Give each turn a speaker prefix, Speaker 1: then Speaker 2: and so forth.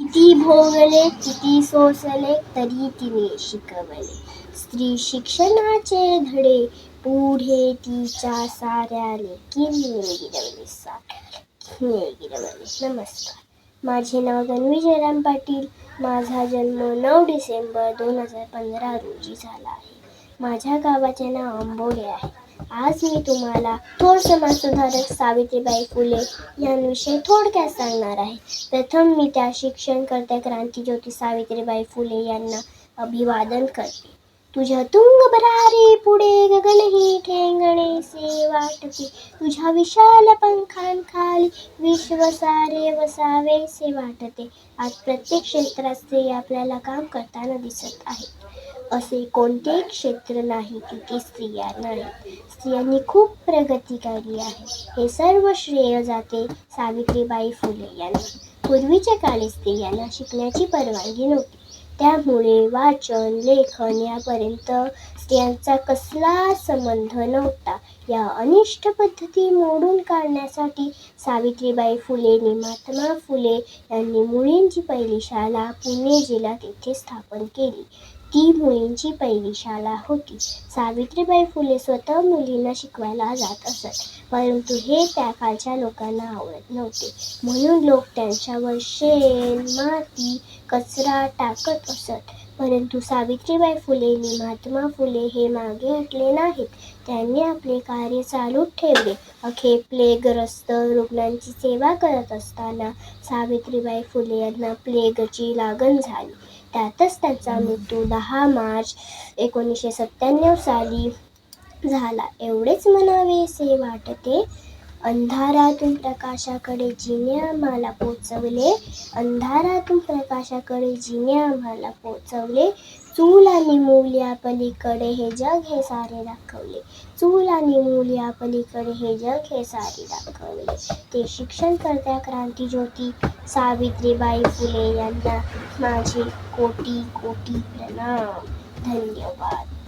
Speaker 1: किती भोगले किती सोसले तरी तिने शिकवले। स्त्री शिक्षणाचे धडे पुढे तिच्या साऱ्या लेकीने गिरवले साऱ्या गिरवले. नमस्कार. माझे नाव गणवी जयराम पाटील. माझा जन्म नऊ डिसेंबर दोन हजार पंधरा रोजी झाला आहे. माझ्या गावाचे नाव आंबोडे आहे. आज मी तुम्हाला थोर समाजसुधारक सावित्रीबाई फुले यांविषयी थोडक्यात सांगणार आहे. प्रथम मी त्या शिक्षणकर्त्या क्रांतीज्योती सावित्रीबाई फुले यांना अभिवादन करते. तुझ्या तुंग भरारी पुढे गगनही ठेंगणे से वाटते. तुझ्या विशाल पंखांखाली विश्व सारे वसावे से वाटते. आज प्रत्येक क्षेत्रात स्त्री आपल्याला काम करताना दिसत आहेत असे कोणतेही क्षेत्र नाही तिथे स्त्रिया नाही स्त्रियांनी खूप प्रगती केली आहे. हे सर्व श्रेय जाते सावित्रीबाई फुले यांना. पूर्वीच्या काळी स्त्रियांना शिकण्याची परवानगी नव्हती. त्यामुळे वाचन लेखन यापर्यंत स्त्रियांचा कसला संबंध नव्हता. या अनिष्ट पद्धती मोडून काढण्यासाठी सावित्रीबाई फुलेंनी महात्मा फुले यांनी मुलींची पहिली शाळा पुणे जिल्ह्यात येथे स्थापन केली. ती मुलींची पहिली शाळा होती. सावित्रीबाई फुले स्वतः मुलींना शिकवायला जात असत परंतु हे त्या काळच्या लोकांना आवडत नव्हते. म्हणून लोक त्यांच्यावर शेण माती कचरा टाकत असत. परंतु सावित्रीबाई फुलेंनी महात्मा फुले हे मागे हटले नाहीत. त्यांनी आपले कार्य चालू ठेवले. अखे प्लेगग्रस्त रुग्णांची सेवा करत असताना सावित्रीबाई फुले यांना प्लेगची लागण झाली. त्यातच त्यांचा मृत्यू दहा मार्च एकोणीसशे सत्त्याण्णव साली झाला. एवढेच म्हणावेसे वाटते अंधारातून प्रकाशाकडे जिने आम्हाला पोचवले. अंधारातून प्रकाशाकडे जिने आम्हाला पोचवले. चूल आणि मूल या पलीकडे हे जग हे सारे दाखवले. चूल आणि मूल या पलीकडे हे जग हे सारे दाखवले. ते शिक्षणकर्त्या क्रांतीज्योती सावित्रीबाई फुले यांना माझे कोटी कोटी प्रणाम. धन्यवाद.